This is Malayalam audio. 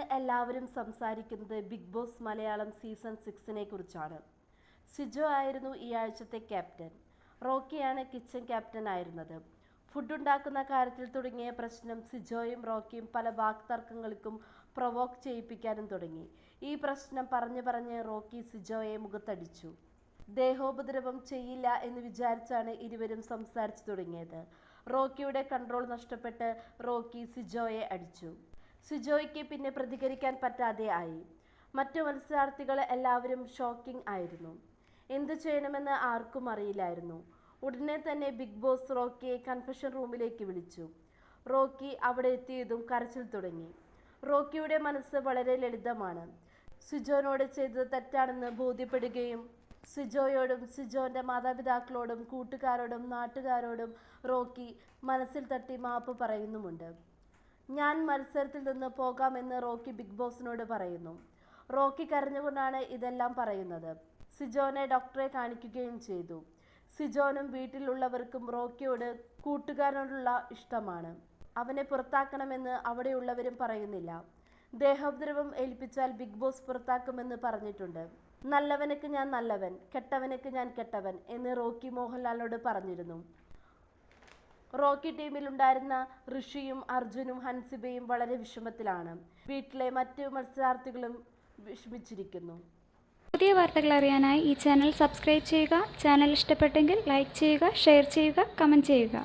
എല്ലാവരും സംസാരിക്കുന്നത് ബിഗ് ബോസ് മലയാളം സീസൺ സിക്സിനെ കുറിച്ചാണ്. സിജോ ആയിരുന്നു ഈ ആഴ്ചത്തെ ക്യാപ്റ്റൻ. റോക്കിയാണ് കിച്ചൺ ക്യാപ്റ്റൻ ആയിരുന്നത്. ഫുഡ് ഉണ്ടാക്കുന്ന കാര്യത്തിൽ തുടങ്ങിയ പ്രശ്നം സിജോയും റോക്കിയും പല വാക്തർക്കങ്ങൾക്കും പ്രൊവോക്ക് ചെയ്യിപ്പിക്കാനും തുടങ്ങി. ഈ പ്രശ്നം പറഞ്ഞു പറഞ്ഞ് റോക്കി സിജോയെ മുഖത്തടിച്ചു. ദേഹോപദ്രവം ചെയ്യില്ല എന്ന് വിചാരിച്ചാണ് ഇരുവരും സംസാരിച്ചു തുടങ്ങിയത്. റോക്കിയുടെ കൺട്രോൾ നഷ്ടപ്പെട്ട് റോക്കി സിജോയെ അടിച്ചു. സിജോയ്ക്ക് പിന്നെ പ്രതികരിക്കാൻ പറ്റാതെ ആയി. മറ്റു മത്സരാർത്ഥികൾ എല്ലാവരും ഷോക്കിംഗ് ആയിരുന്നു. എന്തു ചെയ്യണമെന്ന് ആർക്കും അറിയില്ലായിരുന്നു. ഉടനെ തന്നെ ബിഗ് ബോസ് റോക്കിയെ കൺഫഷൻ റൂമിലേക്ക് വിളിച്ചു. റോക്കി അവിടെ എത്തിയതും കരച്ചിൽ തുടങ്ങി. റോക്കിയുടെ മനസ്സ് വളരെ ലളിതമാണ്. സുജോനോട് ചെയ്തത് തെറ്റാണെന്ന് ബോധ്യപ്പെടുകയും സുജോയോടും സുജോന്റെ മാതാപിതാക്കളോടും കൂട്ടുകാരോടും നാട്ടുകാരോടും റോക്കി മനസ്സിൽ തട്ടി മാപ്പ് പറയുന്നുമുണ്ട്. ഞാൻ മത്സരത്തിൽ നിന്ന് പോകാമെന്ന് റോക്കി ബിഗ് ബോസിനോട് പറയുന്നു. റോക്കി കരഞ്ഞുകൊണ്ടാണ് ഇതെല്ലാം പറയുന്നത്. സിജോനെ ഡോക്ടറെ കാണിക്കുകയും ചെയ്തു. സിജോനും വീട്ടിലുള്ളവർക്കും റോക്കിയോട് കൂട്ടുകാരനോടുള്ള ഇഷ്ടമാണ്. അവനെ പുറത്താക്കണമെന്ന് അവിടെയുള്ളവരും പറയുന്നില്ല. ദേഹോപദ്രവം ഏൽപ്പിച്ചാൽ ബിഗ് ബോസ് പുറത്താക്കുമെന്ന് പറഞ്ഞിട്ടുണ്ട്. നല്ലവനക്ക് ഞാൻ നല്ലവൻ കെട്ടവനക്ക് ഞാൻ കെട്ടവൻ എന്ന് റോക്കി മോഹൻലാലിനോട് പറഞ്ഞിരുന്നു. റോക്കി ടീമിലുണ്ടായിരുന്ന ഋഷിയും അർജുനും ഹൻസിബയും വളരെ വിഷമത്തിലാണ്. വീട്ടിലെ മറ്റ് മത്സരാർത്ഥികളും വിഷമിച്ചിരിക്കുന്നു. പുതിയ വാർത്തകൾ അറിയാനായി ഈ ചാനൽ സബ്സ്ക്രൈബ് ചെയ്യുക ചാനൽ ഇഷ്ടപ്പെട്ടെങ്കിൽ ലൈക്ക് ചെയ്യുക ഷെയർ ചെയ്യുക കമന്റ് ചെയ്യുക.